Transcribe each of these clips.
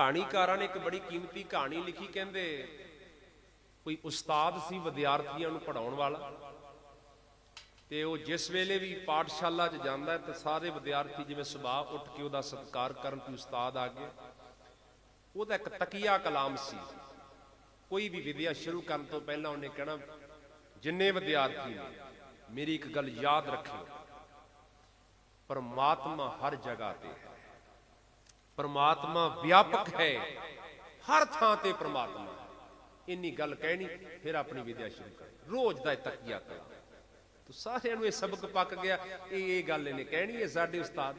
ਕਹਾਣੀਕਾਰਾਂ ਨੇ ਇੱਕ ਬੜੀ ਕੀਮਤੀ ਕਹਾਣੀ ਲਿਖੀ ਕਹਿੰਦੇ, ਕੋਈ ਉਸਤਾਦ ਸੀ ਵਿਦਿਆਰਥੀਆਂ ਨੂੰ ਪੜਾਉਣ ਵਾਲਾ, ਤੇ ਉਹ ਜਿਸ ਵੇਲੇ ਵੀ ਪਾਠਸ਼ਾਲਾ 'ਚ ਜਾਂਦਾ ਹੈ ਤੇ ਸਾਰੇ ਵਿਦਿਆਰਥੀ ਜਿਵੇਂ ਸੁਭਾਅ ਉੱਠ ਕੇ ਉਹਦਾ ਸਤਿਕਾਰ ਕਰਨ ਕਿ ਉਸਤਾਦ ਆ ਗਿਆ ਉਹਦਾ ਇੱਕ ਤਕੀਆ ਕਲਾਮ ਸੀ। ਕੋਈ ਵੀ ਵਿਦਿਆ ਸ਼ੁਰੂ ਕਰਨ ਤੋਂ ਪਹਿਲਾਂ ਉਹਨੇ ਕਹਿਣਾ, ਜਿੰਨੇ ਵਿਦਿਆਰਥੀ ਨੇ, ਮੇਰੀ ਇੱਕ ਗੱਲ ਯਾਦ ਰੱਖਿਓ, ਪਰਮਾਤਮਾ ਹਰ ਜਗ੍ਹਾ ਤੇ ਹੈ। ਪਰਮਾਤਮਾ ਵਿਆਪਕ ਹੈ। ਹਰ ਥਾਂ ਤੇ ਪਰਮਾਤਮਾ। ਇੰਨੀ ਗੱਲ ਕਹਿਣੀ, ਫਿਰ ਆਪਣੀ ਵਿਦਿਆ ਸ਼ੁਰੂ ਕਰ। ਰੋਜ਼ ਦਾ ਤਕੀਆ ਕਰ। ਤੋ ਸਾਰਿਆਂ ਨੂੰ ਇਹ ਸਬਕ ਪੱਕ ਗਿਆ, ਇਹ ਇਹ ਗੱਲ ਇਹਨੇ ਕਹਿਣੀ ਹੈ ਸਾਡੇ ਉਸਤਾਦ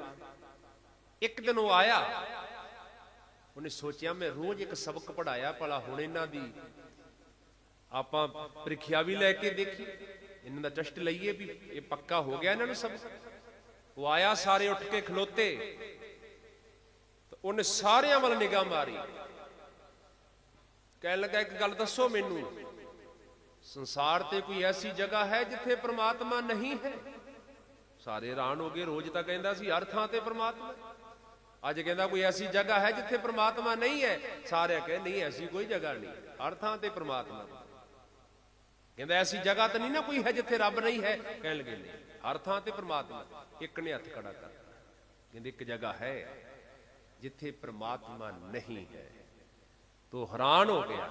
ਇੱਕ ਦਿਨ ਉਹ ਆਇਆ। ਉਹਨੇ ਸੋਚਿਆ, ਮੈਂ ਰੋਜ਼ ਇੱਕ ਸਬਕ ਪੜਾਇਆ ਭਲਾ ਹੁਣ ਇਹਨਾਂ ਦੀ ਆਪਾਂ ਪ੍ਰੀਖਿਆ ਵੀ ਲੈ ਕੇ ਦੇਖੀ ਇਹਨਾਂ ਦਾ ਟੈਸਟ ਲਈਏ ਵੀ ਇਹ ਪੱਕਾ ਹੋ ਗਿਆ ਇਹਨਾਂ ਨੂੰ ਸਬਕ। ਉਹ ਆਇਆ, ਸਾਰੇ ਉੱਠ ਕੇ ਖਲੋਤੇ। ਉਹਨੇ ਸਾਰਿਆਂ ਵੱਲ ਨਿਗਾਹ ਮਾਰੀ। ਕਹਿਣ ਲੱਗਾ, ਇੱਕ ਗੱਲ ਦੱਸੋ ਮੈਨੂੰ, ਸੰਸਾਰ ਤੇ ਕੋਈ ਐਸੀ ਜਗ੍ਹਾ ਹੈ ਜਿੱਥੇ ਪ੍ਰਮਾਤਮਾ ਨਹੀਂ ਹੈ? ਸਾਰੇ ਹੈਰਾਨ ਹੋ ਗਏ। ਰੋਜ਼ ਤਾਂ ਕਹਿੰਦਾ ਸੀ, ਹਰ ਥਾਂ ਤੇ ਪ੍ਰਮਾਤਮਾ ਅੱਜ ਕਹਿੰਦਾ, ਕੋਈ ਐਸੀ ਜਗ੍ਹਾ ਹੈ ਜਿੱਥੇ ਪ੍ਰਮਾਤਮਾ ਨਹੀਂ ਹੈ? ਸਾਰੇ ਕਹੇ ਨਹੀਂ, ਐਸੀ ਕੋਈ ਜਗ੍ਹਾ ਨਹੀਂ। ਹਰ ਥਾਂ ਤੇ ਪ੍ਰਮਾਤਮਾ ਕਹਿੰਦਾ, ਐਸੀ ਜਗ੍ਹਾ ਤਾਂ ਨਹੀਂ ਨਾ ਕੋਈ ਹੈ ਜਿੱਥੇ ਰੱਬ ਨਹੀਂ ਹੈ? ਕਹਿਣ ਲੱਗੇ, ਨਹੀਂ, ਹਰ ਥਾਂ ਤੇ ਪ੍ਰਮਾਤਮਾ ਇੱਕ ਨੇ ਹੱਥ ਖੜਾ ਕਰ ਕਹਿੰਦੇ, ਇੱਕ ਜਗ੍ਹਾ ਹੈ। ਜਿੱਥੇ ਪ੍ਰਮਾਤਮਾ ਨਹੀਂ ਹੈ। ਤੋ ਹੈਰਾਨ ਹੋ ਗਿਆ।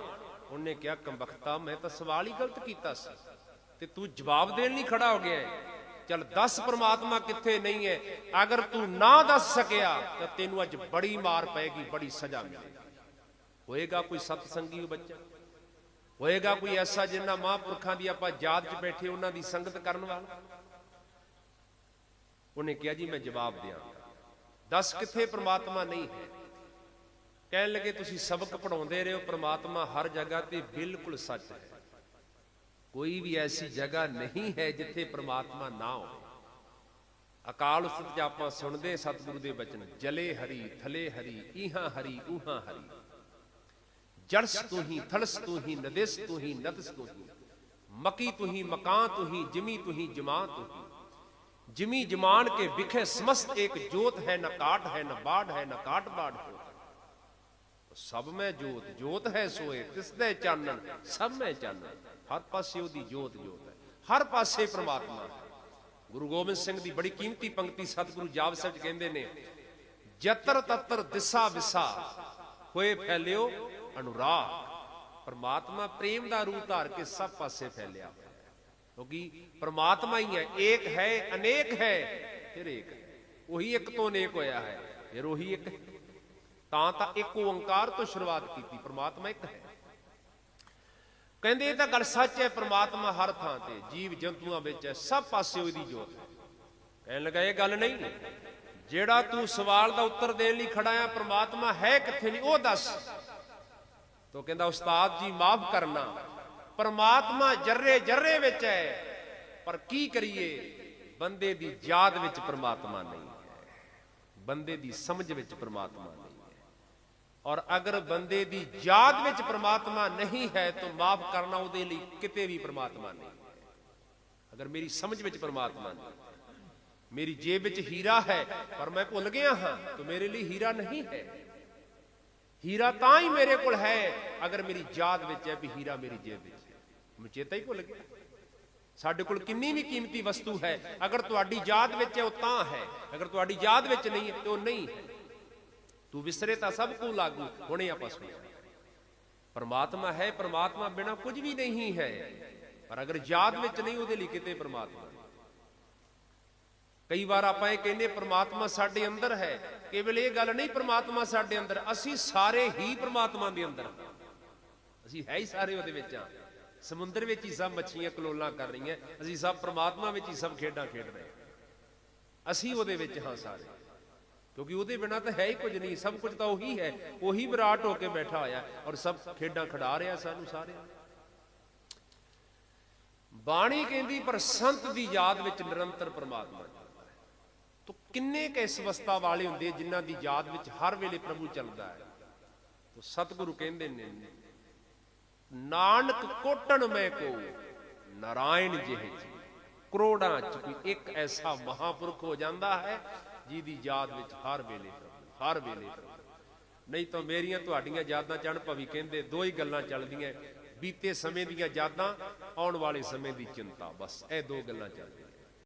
ਉਹਨੇ ਕਿਹਾ, ਕੰਬਖਤਾ, ਮੈਂ ਤਾਂ ਸਵਾਲ ਹੀ ਗਲਤ ਕੀਤਾ ਸੀ। ਤੇ ਤੂੰ ਜਵਾਬ ਦੇਣ ਲਈ ਖੜਾ ਹੋ ਗਿਆ ਹੈ। ਚੱਲ ਦੱਸ ਪ੍ਰਮਾਤਮਾ ਕਿੱਥੇ ਨਹੀਂ ਹੈ। ਅਗਰ ਤੂੰ ਨਾ ਦੱਸ ਸਕਿਆ, ਤਾਂ ਤੈਨੂੰ ਅੱਜ ਬੜੀ ਮਾਰ ਪਏਗੀ, ਬੜੀ ਸਜ਼ਾ ਮਿਲੇਗੀ। ਹੋਏਗਾ ਕੋਈ ਸਤਸੰਗੀ ਬੱਚਾ? ਹੋਏਗਾ ਕੋਈ ਐਸਾ ਜਿੰਨਾ ਮਹਾਂਪੁਰਖਾਂ ਦੀ ਆਪਾਂ ਯਾਦ 'ਚ ਬੈਠੇ, ਉਹਨਾਂ ਦੀ ਸੰਗਤ ਕਰਨ ਵਾਲਾ? ਉਹਨੇ ਕਿਹਾ, ਜੀ, ਮੈਂ ਜਵਾਬ ਦਿਆਂ ਦੱਸ ਕਿੱਥੇ ਪ੍ਰਮਾਤਮਾ ਨਹੀਂ ਹੈ। ਕਹਿਣ ਲੱਗੇ ਤੁਸੀਂ ਸਬਕ ਪੜਾਉਂਦੇ ਰਹੋ ਪ੍ਰਮਾਤਮਾ ਹਰ ਜਗ੍ਹਾ ਤੇ ਬਿਲਕੁਲ ਸੱਚ ਹੈ। ਕੋਈ ਵੀ ਐਸੀ ਜਗ੍ਹਾ ਨਹੀਂ ਹੈ ਜਿੱਥੇ ਪ੍ਰਮਾਤਮਾ ਨਾ ਹੋ। ਅਕਾਲ ਉਸਤ ਚ ਆਪਾਂ ਸੁਣਦੇ, ਸਤਿਗੁਰੂ ਦੇ ਬਚਨ, ਜਲੇ ਹਰੀ, ਥਲੇ ਹਰੀ ਇਹਾਂ ਹਰੀ ਉਹਾਂ ਹਰੀ। ਜੜਸ ਤੂੰ ਹੀ, ਥਲਸ ਤੂੰ ਹੀ, ਨਦਿਸ ਤੂੰ ਹੀ ਨਦਸ ਤੂੰ ਹੀ, ਮਕੀ ਤੂੰ ਹੀ ਮਕਾਂ ਤੂੰ ਹੀ, ਜਿਮੀ ਤੂੰ ਹੀ, ਜਮਾਂ ਤੂੰ ਹੀ। ਜਿਮੀ ਜਮਾਨ ਕੇ ਵਿਖੇ ਸਮਸਤ ਇੱਕ ਜੋਤ ਹੈ, ਨਾ ਕਾਟ ਹੈ, ਨਾ ਬਾੜ ਹੈ, ਨਾ ਕਾਟ ਬਾੜ ਹੋ। ਸਭ ਮੈਂ ਜੋਤ ਜੋਤ ਹੈ ਸੋਏ ਤਿਸ ਦੇ ਚਾਨਣ? ਸਭ ਮੈਂ ਚਾਨਣ। ਹਰ ਪਾਸੇ ਉਹਦੀ ਜੋਤ ਜੋਤ ਹੈ। ਹਰ ਪਾਸੇ ਪ੍ਰਮਾਤਮਾ ਹੈ। ਗੁਰੂ ਗੋਬਿੰਦ ਸਿੰਘ ਦੀ ਬੜੀ ਕੀਮਤੀ ਪੰਕਤੀ ਸਤਿਗੁਰੂ ਜਾਪ ਸਾਹਿਬ ਚ ਕਹਿੰਦੇ ਨੇ, ਜਤਰ ਤਤਰ ਦਿਸਾ ਵਿਸਾ, ਹੋਏ ਫੈਲਿਓ ਅਨੁਰਾਗ। ਪ੍ਰਮਾਤਮਾ ਪ੍ਰੇਮ ਦਾ ਰੂਪ ਧਾਰ ਕੇ ਸਭ ਪਾਸੇ ਫੈਲਿਆ ਹੋਇਆ। ਹੈ ਕਿਉਂਕਿ ਪ੍ਰਮਾਤਮਾ ਹੀ ਹੈ, ਏਕ ਹੈ, ਅਨੇਕ ਹੈ, ਫਿਰ ਉਹੀ ਇੱਕ ਤੋਂ ਅਨੇਕ ਹੋਇਆ ਹੈ, ਫਿਰ ਉਹੀ ਇੱਕ। ਤਾਂ ਤਾਂ ਇੱਕ ਓੰਕਾਰ ਤੋਂ ਸ਼ੁਰੂਆਤ ਕੀਤੀ, ਪ੍ਰਮਾਤਮਾ ਇੱਕ ਹੈ। ਕਹਿੰਦੇ ਇਹ ਤਾਂ ਗੱਲ ਸੱਚ ਹੈ, ਪ੍ਰਮਾਤਮਾ ਹਰ ਥਾਂ ਤੇ, ਜੀਵ ਜੰਤੂਆਂ ਵਿੱਚ ਹੈ, ਸਭ ਪਾਸੇ ਉਹਦੀ ਜੋਤ ਹੈ। ਕਹਿਣ ਲੱਗਾ ਇਹ ਗੱਲ ਨਹੀਂ। ਜਿਹੜਾ ਤੂੰ ਸਵਾਲ ਦਾ ਉੱਤਰ ਦੇਣ ਲਈ ਖੜਾ ਆ, ਪ੍ਰਮਾਤਮਾ ਹੈ ਕਿੱਥੇ ਨਹੀਂ, ਉਹ ਦੱਸ। ਤੋ ਕਹਿੰਦਾ, ਉਸਤਾਦ ਜੀ, ਮਾਫ ਕਰਨਾ। ਪਰਮਾਤਮਾ ਜਰਰੇ ਜਰਰੇ ਵਿੱਚ ਹੈ। ਪਰ ਕੀ ਕਰੀਏ? ਬੰਦੇ ਦੀ ਯਾਦ ਵਿੱਚ ਪਰਮਾਤਮਾ ਨਹੀਂ ਹੈ। ਬੰਦੇ ਦੀ ਸਮਝ ਵਿੱਚ ਪਰਮਾਤਮਾ ਨਹੀਂ ਹੈ। ਔਰ ਅਗਰ ਬੰਦੇ ਦੀ ਯਾਦ ਵਿੱਚ ਪਰਮਾਤਮਾ ਨਹੀਂ ਹੈ, ਤਾਂ ਮਾਫ ਕਰਨਾ ਉਹਦੇ ਲਈ ਕਿਤੇ ਵੀ ਪਰਮਾਤਮਾ ਨਹੀਂ ਅਗਰ ਮੇਰੀ ਸਮਝ ਵਿੱਚ ਪਰਮਾਤਮਾ ਨਹੀਂ ਮੇਰੀ ਜੇਬ ਵਿੱਚ ਹੀਰਾ ਹੈ, ਪਰ ਮੈਂ ਭੁੱਲ ਗਿਆ ਹਾਂ, ਤਾਂ ਮੇਰੇ ਲਈ ਹੀਰਾ ਨਹੀਂ ਹੈ। ਹੀਰਾ ਤਾਂ ਹੀ ਮੇਰੇ ਕੋਲ ਹੈ, ਅਗਰ ਮੇਰੀ ਯਾਦ ਵਿੱਚ ਹੈ ਵੀ ਹੀਰਾ ਮੇਰੀ ਜੇਬ ਵਿੱਚ ਹੈ ਚੇਤਾ ਹੀ ਭੁੱਲ ਗਿਆ। ਸਾਡੇ ਕੋਲ ਕਿੰਨੀ ਵੀ ਕੀਮਤੀ ਵਸਤੂ ਹੈ, ਅਗਰ ਤੁਹਾਡੀ ਯਾਦ ਵਿੱਚ ਹੈ ਉਹ ਤਾਂ ਹੈ, ਅਗਰ ਤੁਹਾਡੀ ਯਾਦ ਵਿੱਚ ਨਹੀਂ ਹੈ, ਤੇ ਉਹ ਨਹੀਂ ਹੈ। ਤੂੰ ਵਿਸਰੇ ਤਾਂ ਸਭ ਕੁ ਲਾਗੂ, ਹੁਣੇ ਆਪਾਂ ਸੁਣਿਆ। ਪਰਮਾਤਮਾ ਹੈ, ਪਰਮਾਤਮਾ ਬਿਨਾ ਕੁਝ ਵੀ ਨਹੀਂ ਹੈ। ਪਰ ਅਗਰ ਯਾਦ ਵਿੱਚ ਨਹੀਂ, ਉਹਦੇ ਲਈ ਕਿਤੇ ਪਰਮਾਤਮਾ ਕਈ ਵਾਰ ਆਪਾਂ ਇਹ ਕਹਿੰਦੇ ਪਰਮਾਤਮਾ ਸਾਡੇ ਅੰਦਰ ਹੈ। ਕੇਵਲ ਇਹ ਗੱਲ ਨਹੀਂ, ਪਰਮਾਤਮਾ ਸਾਡੇ ਅੰਦਰ। ਅਸੀਂ ਸਾਰੇ ਹੀ ਪਰਮਾਤਮਾ ਦੇ ਅੰਦਰ ਅਸੀਂ ਹੈ ਹੀ ਸਾਰੇ ਉਹਦੇ ਵਿੱਚ ਆ ਸਮੁੰਦਰ ਵਿੱਚ ਹੀ ਸਭ ਮੱਛੀਆਂ ਕਲੋਲਾਂ ਕਰ ਰਹੀਆਂ, ਅਸੀਂ ਸਭ ਪ੍ਰਮਾਤਮਾ ਵਿੱਚ ਹੀ ਸਭ ਖੇਡਾਂ ਖੇਡ ਰਹੇ ਅਸੀਂ ਉਹਦੇ ਵਿੱਚ ਹਾਂ ਸਾਰੇ। ਕਿਉਂਕਿ ਉਹਦੇ ਬਿਨਾ ਤਾਂ ਹੈ ਹੀ ਕੁਝ ਨਹੀਂ, ਸਭ ਕੁਝ ਤਾਂ ਉਹੀ ਹੈ। ਉਹੀ ਵਿਰਾਟ ਹੋ ਕੇ ਬੈਠਾ ਹੋਇਆ ਔਰ ਸਭ ਖੇਡਾਂ ਖਿਡਾ ਰਿਹਾ ਸਾਨੂੰ ਸਾਰੇ ਬਾਣੀ ਕਹਿੰਦੀ, ਪਰ ਸੰਤ ਦੀ ਯਾਦ ਵਿੱਚ ਨਿਰੰਤਰ ਪ੍ਰਮਾਤਮਾ ਚੱਲਦਾ ਤੋ ਕਿੰਨੇ ਕ ਇਸ ਅਵਸਥਾ ਵਾਲੇ ਹੁੰਦੇ ਜਿਨ੍ਹਾਂ ਦੀ ਯਾਦ ਵਿੱਚ ਹਰ ਵੇਲੇ ਪ੍ਰਭੂ ਚੱਲਦਾ ਹੈ? ਤੋ ਸਤਿਗੁਰੂ ਕਹਿੰਦੇ ਨੇ ਨਾਨਕ ਕੋਟਣ ਮੈਂ ਕੋ, ਨਾਰਾਇਣ ਜਿਹੇ ਜੀ। ਕਰੋੜਾਂ ਚ ਕੋਈ ਇੱਕ ਐਸਾ ਮਹਾਪੁਰਖ ਹੋ ਜਾਂਦਾ ਹੈ, ਜਿਹਦੀ ਯਾਦ ਵਿੱਚ ਹਰ ਵੇਲੇ ਹਰ ਵੇਲੇ ਨਹੀਂ ਤਾਂ ਮੇਰੀਆਂ ਤੁਹਾਡੀਆਂ ਯਾਦਾਂ ਚਣ ਭਵੀ ਕਹਿੰਦੇ ਦੋ ਹੀ ਗੱਲਾਂ ਚੱਲਦੀਆਂ, ਬੀਤੇ ਸਮੇਂ ਦੀਆਂ ਯਾਦਾਂ, ਆਉਣ ਵਾਲੇ ਸਮੇਂ ਦੀ ਚਿੰਤਾ, ਬਸ ਇਹ ਦੋ ਗੱਲਾਂ ਚੱਲਦੀਆਂ।